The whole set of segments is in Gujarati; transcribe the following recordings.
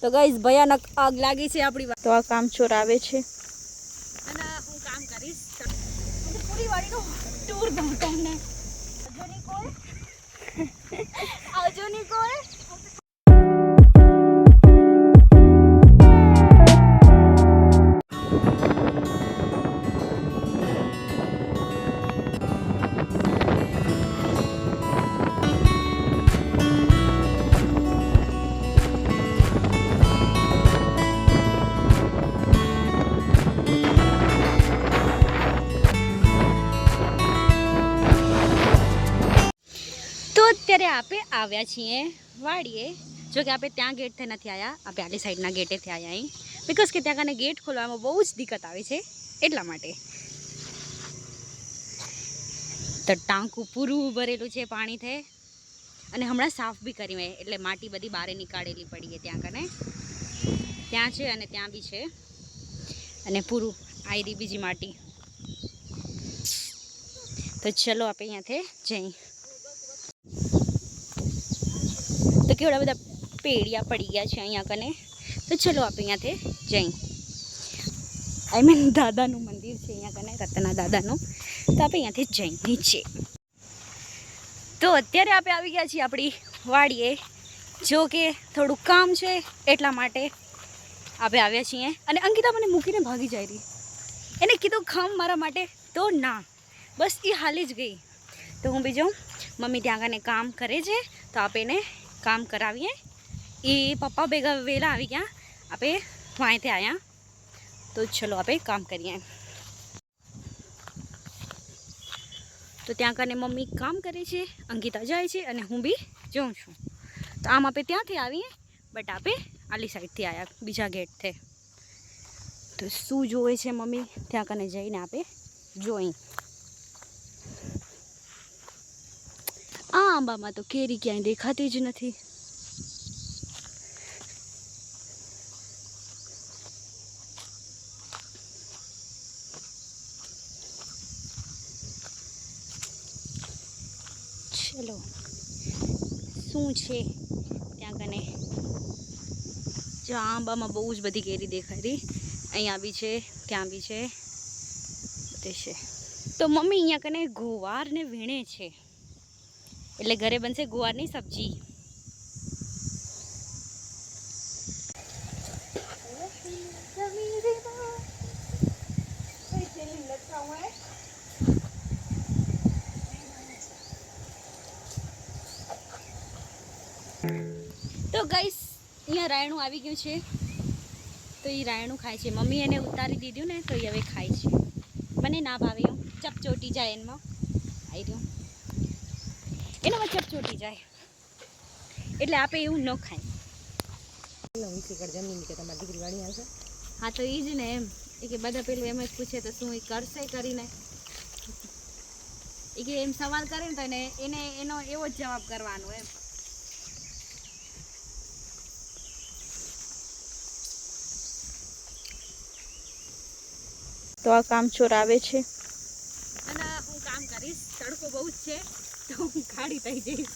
તો ગઈ ભયાનક આગ લાગી છે આપણી વાત. તો આ કામ ચોર આવે છે. અને હું કામ કરીશ. પૂરી વાડીનો ટૂર દઉં તમને આવજો નિકોલ આવજો આપણે આવ્યા છીએ વાડીએ. જો કે આપણે ત્યાં ગેટથી નથી આવ્યા આપણે આલી સાઈડના ગેટેથી આવ્યા અહીં. બિકોઝ કે ત્યાં કને ગેટ ખોલવામાં બહુ જ દિક્કત આવે છે, એટલા માટે. તો ટાંકું પૂરું ભરેલું છે પાણીથી અને હમણાં સાફ બી કરી મેં, એટલે માટી બધી બહાર નીકાળેલી પડી ત્યાં કને. ત્યાં છે અને ત્યાં બી છે. અને પૂરું આયરી બીજી માટી. તો ચલો આપણે અહીંયાથી જઈ તો કેવડા બધા પેડિયા પડી ગયા છે અહીંયા કને? તો ચલો આપણે અહીંયાથી જઈ. આઈ મીન દાદાનું મંદિર છે અહીંયા કને, રતના દાદાનું. તો આપણે અહીંયાથી જઈ, નીચે. તો અત્યારે આપણે આવી ગયા છીએ આપણી વાડીએ. જો કે થોડું કામ છે એટલા માટે આપણે આવ્યા છીએ. અને અંકિતા મને મૂકીને ભાગી જાય રહી. એને કીધું, ખમ મારા માટે તો ના. બસ એ હાલી જ ગઈ. તો હું બીજું, મમ્મી ત્યાં આગળ કામ કરે છે, તો આપણે એને કામ કરાવીએ. એ પપ્પા ભેગા વહેલા આવી ગયા. આપણે વાંયથી આવ્યા તો ચલો આપણે કામ કરીએ. તો ત્યાં કને મમ્મી કામ કરે છે, અંકિતા જાય છે અને હું બી જાઉં છું. તો આમ આપણે ત્યાંથી આવીએ, બટ આપણે આલી સાઈડથી આવ્યા બીજા ગેટથી. તો શું જોવે છે મમ્મી? ત્યાં કને જઈને આપણે જોઈ. આ આંબામાં તો કેરી ક્યાંય દેખાતી જ નથી. ચલો, શું છે? ત્યાં કને જો આ આંબામાં બહુ જ બધી કેરી દેખાય રહી. અહીંયા બી છે, ત્યાં બી છે. બધે છે. તો મમ્મી અહીંયા કને ગોવારને વીણે છે. એટલે ઘરે બનશે ગુવારની સબ્જી. તો ગાઈસ અહીંયા રાયણું આવી ગયું છે. તો એ રાયણું ખાય છે. મમ્મી એને ઉતારી દીધું ને તો એ હવે ખાય છે. મને ના ભાવે ચપચોટી જાય એમાં આવી રહ્યું. એનામાં ચપચોટી જાય. એટલે આપણે એવું ન ખાય. હા તો એ જ ને એમ. એ કે બધા પેલું એમ જ પૂછે તો શું એ કરશે કરીને. એ કે એમ સવાલ કરે ને તો એને એને એનો એવો જ જવાબ કરવાનો એમ. તો આ કામ ચોર આવે છે. અને હું કામ કરીશ. તડકો બહુ જ છે. તો હું ખાડી થઈ જઈશ.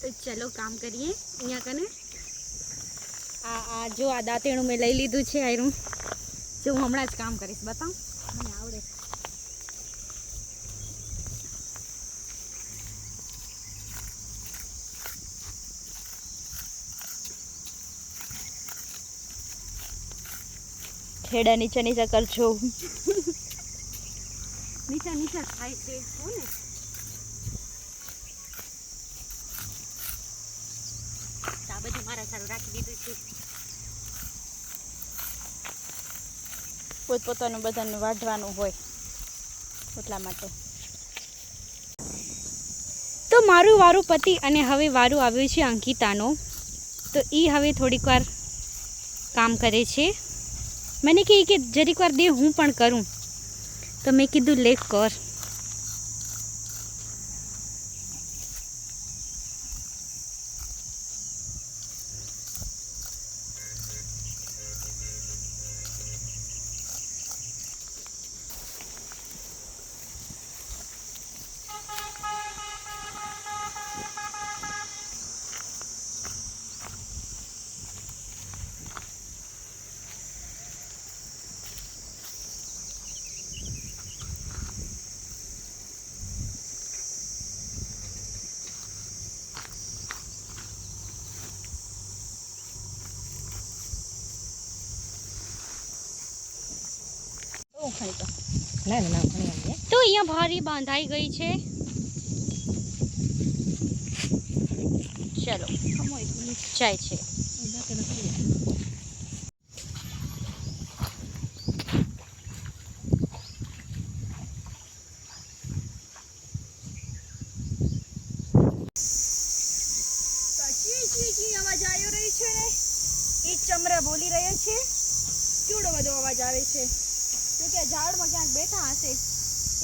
તો ચલો કામ કરીએ. અહીંયા કને? આ આ જો આ દાંતેણું મેં લઈ લીધું છે આયરું. જો હું હમણાં જ કામ કરીશ, બતાવ. મને આવડે. ખેડા નીચે નીચે કરજો નીચા નીચા થાય છે, હો ને. આ બધું મારા સારું રાખી પોતપોતાનું બધાને વાઢવાનું હોય એટલા માટે. તો મારું વારું પતિ અને હવે વારું આવ્યું છે અંકિતાનો. તો એ હવે થોડીક વાર કામ કરે છે. મને કહે કે જરીક વાર દે, હું પણ કરું. તો મેં કીધું લે કર. ઉખણી તો ના ના ના તો અહીંયા ભારી બાંધાઈ ગઈ છે. ચલો, જાય છે. બોલી રહ્યા છે? કેવડો બધો અવાજ આવે છે. કે ઝાડમાં ક્યાંક બેઠા હશે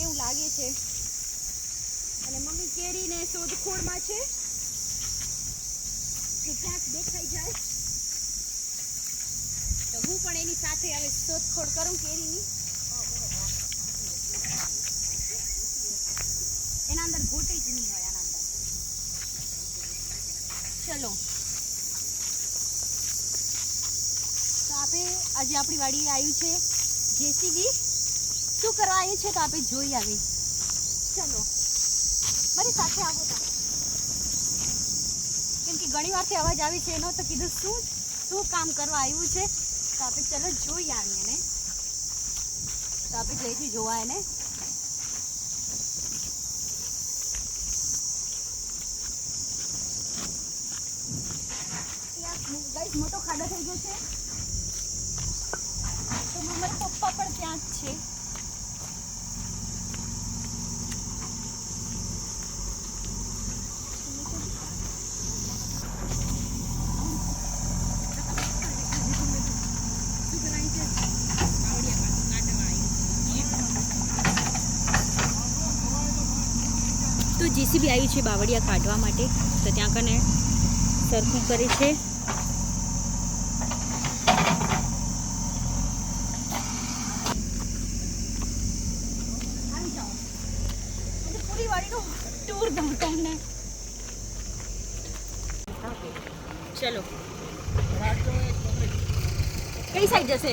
એવું લાગે છે. અને મમ્મી કેરીને શોધખોળમાં છે કે ક્યાંક દેખાઈ જાય. તો હું પણ એની સાથે હવે શોધખોળ કરું કેરીની. એના અંદર ગોટે જ નહીં હોય, આના અંદર. ચલો. તો આપણે આજે આપણી વાડી આવ્યું છે. જેસીબી, શું કરવા આવ્યું છે તો આપણે જોઈ આવી. ચલો, મારી સાથે આવો કેમ કે ઘણી વારથી અવાજ આવી છે એનો, તો કીધું શું શું કામ કરવા આવ્યું છે? તો આપણે ચલો જોઈ આવીએ ને. તો આપણે જઈશું જોવા એને મોટો ખાડો થઈ ગયો છે. મમ્મી પપ્પા પણ ત્યાં જ છે. તો જેસીબી આવી છે બાવળિયા કાઢવા માટે, તો ત્યાં કને સરખું કરે છે આવી જાઓ એટલે પૂરી વાડીનો ટૂર દઉં તમને ચલો કઈ સાઈડ જશે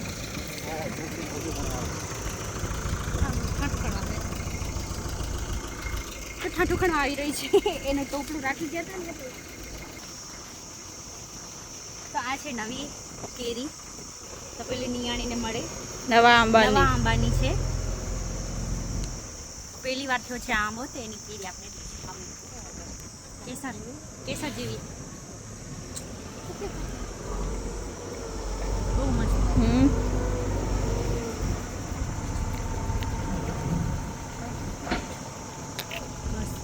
તો ઠાઠુખણ આવી રહી છે. એને ટોપલું રાખી ગયા હતા ને તો આ છે નવી કેરી. તો પેલી નિયાણીને મળે. નવા નવા આંબાની છે. પહેલી વાર થયો છે આંબો તો એની કેરી આપણે. કેસર કેસર જેવી. બહુ મસ્ત હમ મસ્ત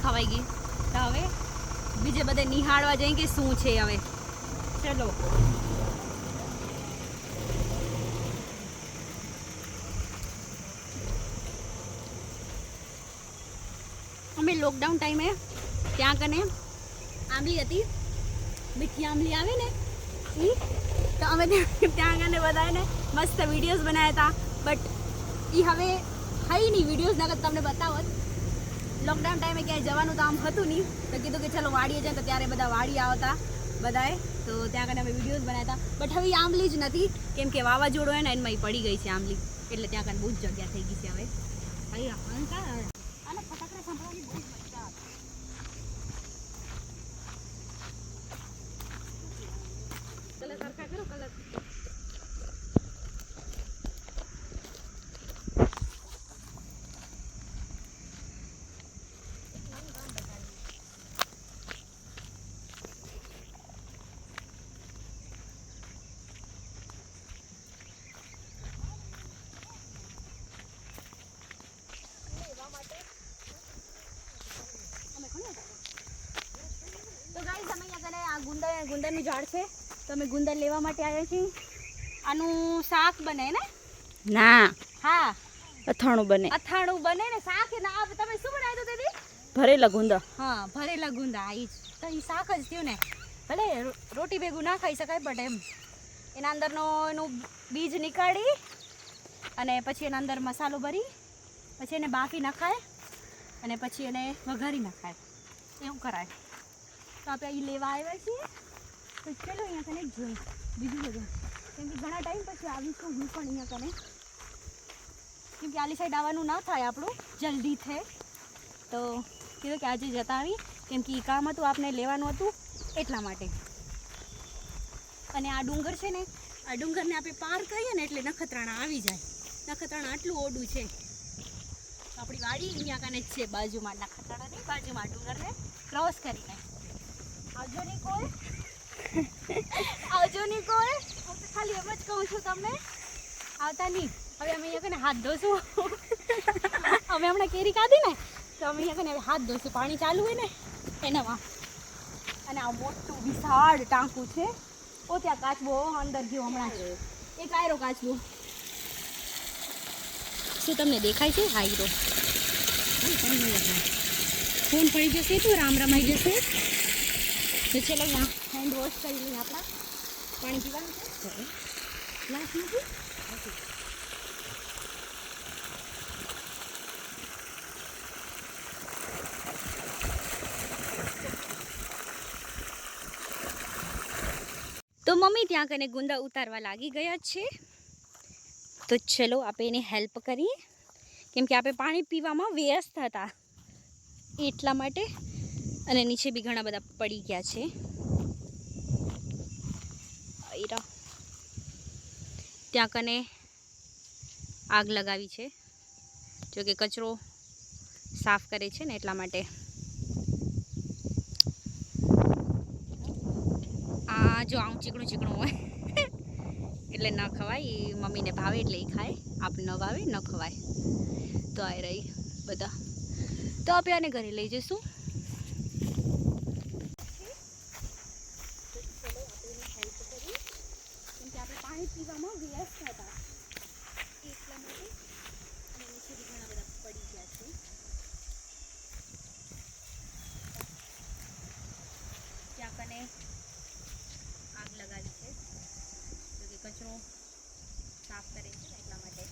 મારી ખવાઈ ગઈ. તો હવે બીજે બધે નિહાળવા જઈએ કે શું છે હવે? ચલો. અમે લોકડાઉન ટાઈમે ત્યાં કને? આંબલી હતી. મીઠી આંબલી આવે ને? ઈ તો અમે ત્યાં કને બધાને મસ્ત વિડીયોઝ બનાવ્યા હતા. બટ એ હવે હઈ નહીં વિડીયોઝ ના તમને બતાવત. લોકડાઉન ટાઈમે ક્યાંય જવાનું તો આમ હતું નહીં. તો કીધું કે ચલો વાડીએ જાય તો ત્યારે બધા વાડી આવતા, બધાએ. તો ત્યાં કને અમે વિડીયોઝ બનાવ્યા હતા. બટ હવે આંબલી જ નથી. કેમ કે વાવાઝોડું હોય ને એમાં પડી ગઈ છે આંબલી. એટલે ત્યાં કને બહુ જ જગ્યા થઈ ગઈ છે હવે. અહીંયા અંકા અને ફટાકડા સંભળાવવાની બહુ જ મજા આવે કલર સરખા કરો કલર તો ગાઈસ અમે અહીંયા કને ગુંદરનું ઝાડ છે. તો અમે ગુંદર લેવા માટે આવ્યા છીએ. આનું શાક બને ને? ના. હા. અથાણું બને. અથાણું બને ને શાક ના તમે શું બનાવ્યું દીદી? ભરેલા ગુંદા હા ભરેલા ગુંદા આ જ. તો એ શાક જ થયું ને. ભલે રોટી ભેગું ના ખાઈ શકાય બટ એમ. એના અંદરનો એનું બીજ નીકાળી અને પછી એના અંદર મસાલો ભરી પછી એને બાફી નખાય અને પછી એને વઘારી નખાય. એવું કરાય. તો આપણે અહીં લેવા આવ્યા છીએ. તો ચલો અહીંયા કને જોઈ બીજું બધું. કેમ કે ઘણા ટાઈમ પછી આવીશું હું પણ અહીંયા કને. કેમ કે આલી સાઈડ આવવાનું ના થાય આપણું. જલ્દી થાય તો કીધું કે આજે જતા આવી કેમ કે એ કામ હતું, આપને લેવાનું હતું એટલા માટે. અને આ ડુંગર છે ને, આ ડુંગરને આપણે પાર કરીએ ને એટલે નખત્રાણા આવી જાય. નખત્રાણા આટલું ઓડું છે. આપણી વાડી અહીંયા કને છે, બાજુમાં નખત્રાણાની બાજુમાં ડુંગરને ક્રોસ કરીને. આવજો નહીં કોઈ આવજો નહીં કોઈ ખાલી એમ જ કહું છું તમને. આવતા નહીં. હવે અમે અહીંયા કને હાથ ધોશું. અમે હમણાં કેરી કાઢી ને, તો અમે અહીંયા કને હાથ ધોશું. પાણી ચાલુ હોય ને એનામાં અને આ મોટું વિશાળ ટાંકું છે. ઓ, ત્યાં કાચબો અંદર ગયો હમણાં જ. એક આયરો કાચબો. શું તમને દેખાય છે? હાઈરો ફોન પડી જશે તો રામ રમાઈ જશે. તો ચલો અહીંયા હેન્ડ વોશ કરી લઈએ આપણા. પાણી પીવાનું છે. ગ્લાસ નથી તો મમ્મી ત્યાં કને ગુંદા ઉતારવા લાગી ગયા છે. તો ચલો આપણે એને હેલ્પ કરીએ. કેમ કે આપણે પાણી પીવામાં વ્યસ્ત હતા એટલા માટે અને નીચે બી ઘણા બધા પડી ગયા છે. આયરા. ત્યાં કને આગ લગાવી છે. જો કે કચરો સાફ કરે છે ને એટલા માટે. આ જો આવું ચીકણું ચીકણું હોય. એટલે ન ખવાય, એ મમ્મીને ભાવે એટલે એ ખાય. આપ ન ભાવે, ન ખવાય. તો આ રહી બધા. તો આપણે આને ઘરે લઈ જઈશું કેમ કે આપણે પાણી પીવામાં વ્યસ્ત હતા એટલા માટે અને નીચે બી ઘણા બધા પડી ગયા છે ત્યાં કને આગ લગાવી છે જો કે કચરો સાફ કરે છે ને એટલા માટે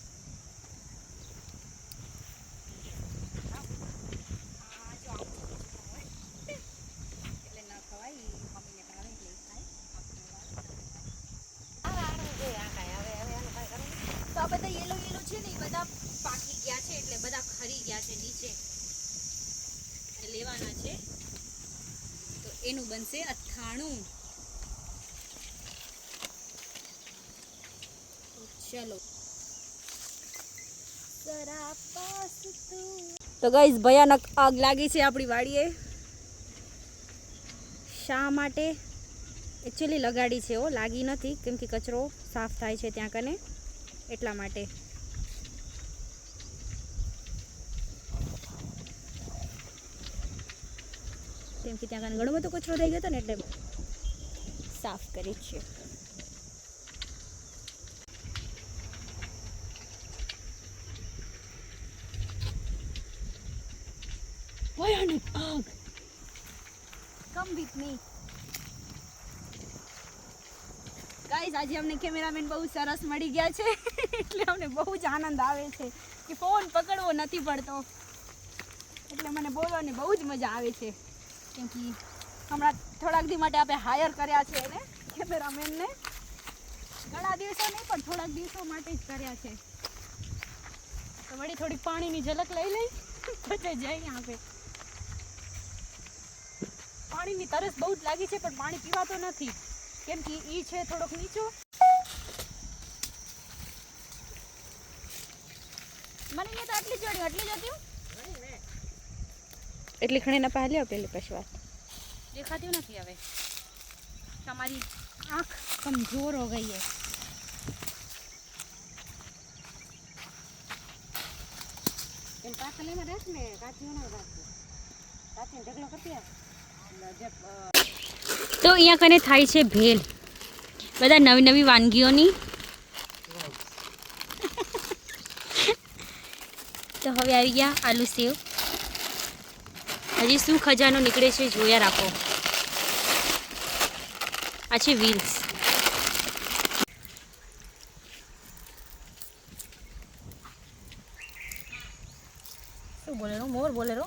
આ જો આવું ચીકણું ચીકણું હોય એટલે ન ખવાય એ મમ્મીને ભાવે એટલે એ ખાય આપણને ભાવે ન ખવાય. તો આ બધા યેલો યેલો છે ને એ બધા પાકી ગયા છે એટલે બધા ખરી ગયા છે નીચે એ લેવાના છે તો અથાણું તો ચલો. તો. ગાઈસ ભયાનક આગ લાગી છે આપણી વાડીએ. શા માટે? એકચ્યુઅલી લગાડી છે ઓ લાગી નથી. કેમ કે કચરો સાફ થાય છે ત્યાં કને, એટલા માટે. કેમ કે ત્યાં કને ઘણો બધો કચરો થઈ ગયો હતો ને એટલે સાફ કરી છે. આજે અમને કેમેરામેન બહુ સરસ મળી ગયા છે. એટલે અમને બહુ જ આનંદ આવે છે કે ફોન પકડવો નથી પડતો. એટલે મને બોલવાની બહુ જ મજા આવે છે. કેમ હમણાં થોડાક દી માટે આપણે હાયર કર્યા છે એને કેમેરામેનને ઘણા દિવસો નહીં, પણ થોડાક દિવસો માટે જ કર્યા છે. તો વળી થોડીક પાણીની ઝલક લઈ લઈ પછી જઈએ આપણે પાણીની તરસ બહુ જ લાગી છે, પણ પાણી પીવાતો નથી. કેમ કે ઈ છે થોડોક નીચો. મને તો આટલી જ જોડી, આટલી જ હતી એટલી ખણીના પાસે લ્યો પેલી પછી વાત. દેખાતી નથી હવે. તમારી આંખ કમજોર હો ગઈ है એમ પાકલીમાં રાખ ને કાચીઓ ના રાખજો કાચીને ઢગલો કરતી તો અહીંયા કને થાય છે ભેલ. બધા નવી નવી વાનગીઓની. તો હવે આવી ગયા આલુ સેવ. હજી શું ખજાનો નીકળે છે જોયા રાખો. આ છે વ્હીલ્સ શું બોલેરો મોર બોલેરો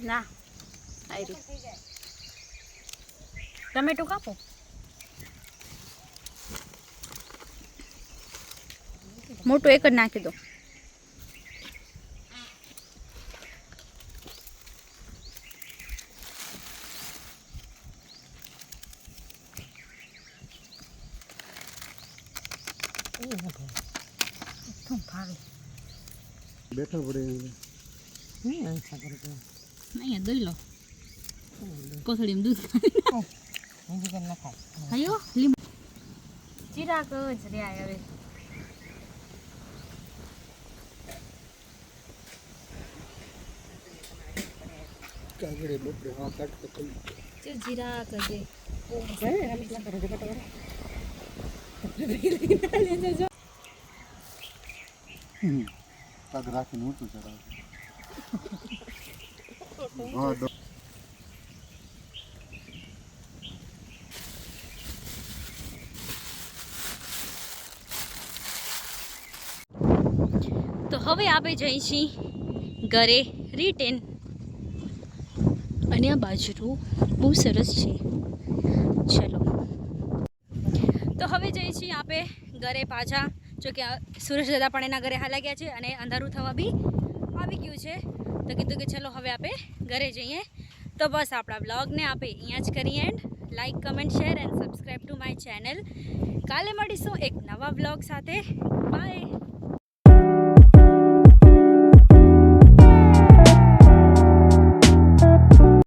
ના આવી ટમેટો કાપો મોટું એક જ નાખી દો. બેઠા પડે અહીંયા દઈ લો. કોથળીમાં દૂધ હયો લીંબુ. ચિરાક જ રહ્યા હવે. કાગડે બપડે હા જ પગ રાખીને ઊંચું ચડાવે તો હવે આપણે જઈશી ઘરે રિટેન અને આ બાજરું બહુ સરસ છે. ચલો. તો હવે જઈ છીએ આપણે ઘરે પાછા, જો કે આ સુરેશ દાદા પણ એના ઘરે હાલા ગયા છે અને અંધારું થવા બી આવી ગયું છે. તો કીધું કે ચલો હવે આપણે ઘરે જઈએ. તો બસ આપણા બ્લોગને આપણે અહીંયા જ કરીએ and like comment share and subscribe to my channel કાલે મળીશું એક નવા બ્લોગ સાથે. બાય